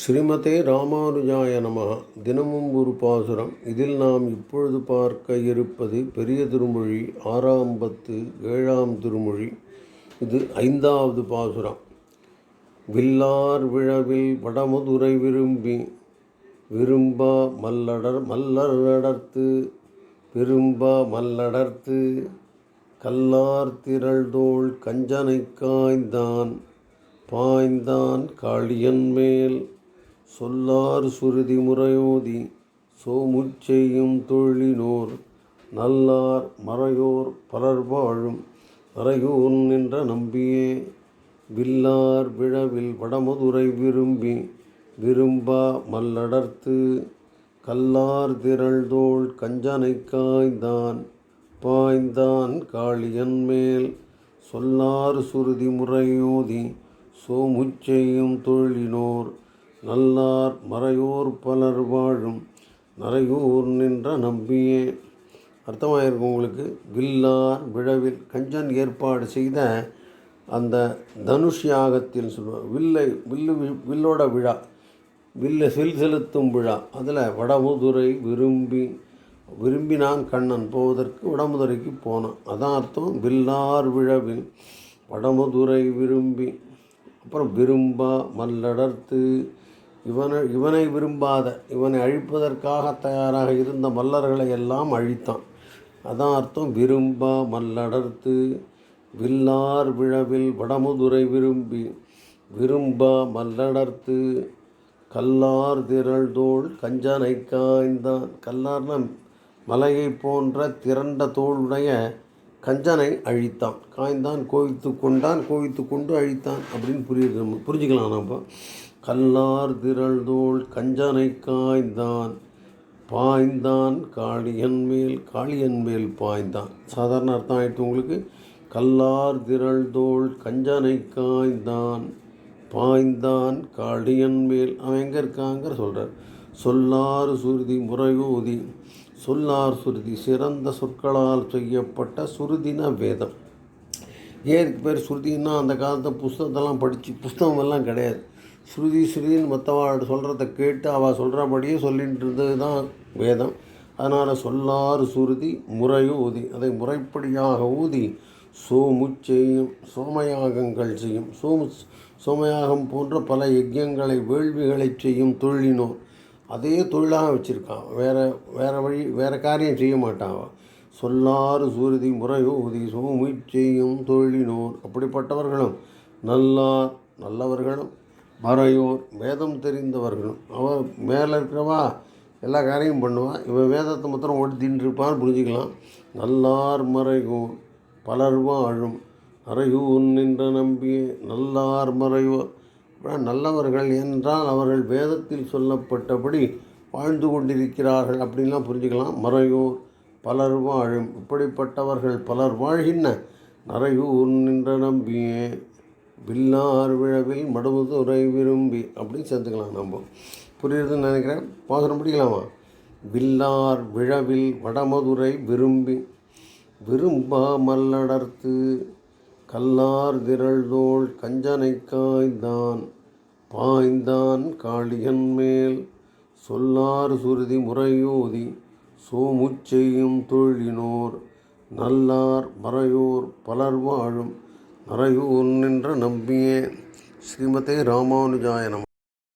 ஸ்ரீமதே ராமானுஜாய நமः தினமும் ஒரு பாசுரம். இதில் நாம் இப்பொழுது பார்க்க இருப்பது பெரிய திருமொழி ஆறாம் பத்து ஏழாம் திருமொழி. இது ஐந்தாவது பாசுரம். வில்லார் விழவில் வடமுதுரை விரும்பி விரும்பா மல்லடர் மல்லர் விரும்பா மல்லடர்த்து கல்லார் திரள்தோள் கஞ்சனை காய்ந்தான் பாய்ந்தான் காளியன் மேல். சொல்லார் சுருதி முறையோதி சோமுச்செய்யும் தொழிலினோர் நல்லார் மறையோர் பலர் வாழும் அறையூர் நின்ற நம்பியே. வில்லார் விழவில் வடமதுரை விரும்பி விரும்பா மல்லடர்த்து கல்லார் திரள்தோள் கஞ்சனை காய்ந்தான் பாய்ந்தான் காளியன் மேல். சொல்லார் சுருதி முறையோதி சோமுச்செய்யும் தொழிலினோர் நல்லார் மறையோர் பலர் வாழும் நரையூர் நின்ற நம்பியே. அர்த்தமாயிருக்கும் உங்களுக்கு. வில்லார் விழவில் கஞ்சன் ஏற்பாடு செய்த அந்த தனுஷ் யாகத்தில் சொல்லுவார் வில்லை வில்லு வில்லோட விழா வில்லு செல் செலுத்தும் விழா அதில் வடமுதுரை விரும்பி விரும்பினான் கண்ணன் போவதற்கு வடமுதுரைக்கு போனான். அதான் அர்த்தம். வில்லார் விழவில் வடமுதுரை விரும்பி அப்புறம் விரும்பா மல்லடர்த்து இவனை இவனை விரும்பாத இவனை அழிப்பதற்காக தயாராக இருந்த மல்லர்களை எல்லாம் அழித்தான். அதான் அர்த்தம் விரும்பா மல்லடர்த்து வில்லார் விழவில் வடமுதுரை விரும்பி விரும்பா மல்லடர்த்து கல்லார் திரள்தோள் கஞ்சனை காய்ந்தான். கல்லார்னா மலையை போன்ற திரண்ட தோளுடைய கஞ்சனை அழித்தான். காய்ந்தான் கோவித்து கொண்டான் கோவித்து கொண்டு அழித்தான் அப்படின்னு புரியுது நம்ம புரிஞ்சுக்கலாம் நம்ம கல்லார் திரள்தோள் கஞ்சனை காய்ந்தான். பாய்ந்தான் காளியன் மேல் காளியன் மேல் பாய்ந்தான். சாதாரண அர்த்தம் ஆயிடுச்சு உங்களுக்கு? கல்லார் திரள்தோள் கஞ்சனை காய்ந்தான். பாய்ந்தான் காளியன் மேல். அவன் எங்கே இருக்காங்கிற சொல்கிறார் சொல்லார் சுருதி முறையூதி சொல்லார் சுருதி சிறந்த சொற்களால் செய்யப்பட்ட சுருதின வேதம். ஏன் இதுக்கு பேர் சுருதின்னா அந்த காலத்து புஸ்தகத்தெல்லாம் படித்து புஸ்தகம் எல்லாம் கிடையாது. ஸ்ருதி ஸ்ருதின்னு மற்றவாள் சொல்கிறத கேட்டு அவள் சொல்கிறபடியே சொல்லிகிட்டு இருந்தது தான் வேதம். அதனால் சொல்லாறு சுருதி முறையோ ஊதி. அதை முறைப்படியாக ஊதி சோமுச்செய்யும் சோமயாகங்கள் செய்யும். சோமு சோமயாகம் போன்ற பல யஜ்யங்களை வேள்விகளை செய்யும் தொழிலினோர். அதே தொழிலாக வச்சுருக்கான். வேறு வேறு வழி வேறு காரியம் செய்ய மாட்டான் சொல்லாறு சுருதி முறையோதி சோமி செய்யும் தொழிலினோர். அப்படிப்பட்டவர்களும் நல்லார் நல்லவர்களும் மறையோர் வேதம் தெரிந்தவர்களும். அவன் மேலே இருக்கிறவா எல்லா காரியம் பண்ணுவான் இவன் வேதத்தை மாத்திரம் ஓடி இருப்பான்னு புரிஞ்சுக்கலாம். நல்லார் மறையூர் பலர் வாழும் அறையூர் நின்ற நம்பியே நல்லார் மறையோர். நல்லவர்கள் என்றால் அவர்கள் வேதத்தில் சொல்லப்பட்டபடி வாழ்ந்து கொண்டிருக்கிறார்கள் அப்படின்லாம் புரிஞ்சுக்கலாம். மறையூர் பலர் வாழும் இப்படிப்பட்டவர்கள் பலர் வாழ்கின்ற நரையூர் நின்ற நம்பியே வில்லார் விழவில் மடுமுதுரை விரும்பி. அப்படின்னு சேர்த்துக்கலாம் நம்ம. புரியுதுன்னு நினைக்கிறேன். பாசுரம் பிடிக்கலாமா? வில்லார் விழவில் வடமதுரை விரும்பி. விரும்பா மல்லடர்த்து கல்லார் திரள்தோள் கஞ்சனை காய்ந்தான். பாய்ந்தான் காளியன் மேல். சொல்லார் சுருதி முறையோதி. சோமுச்செய்யும் தொழினோர் நல்லார் மறையோர் பலர் வாழும். மறையூர் நின்ற நம்பியே. ஸ்ரீமதே ராமானுஜாய நம.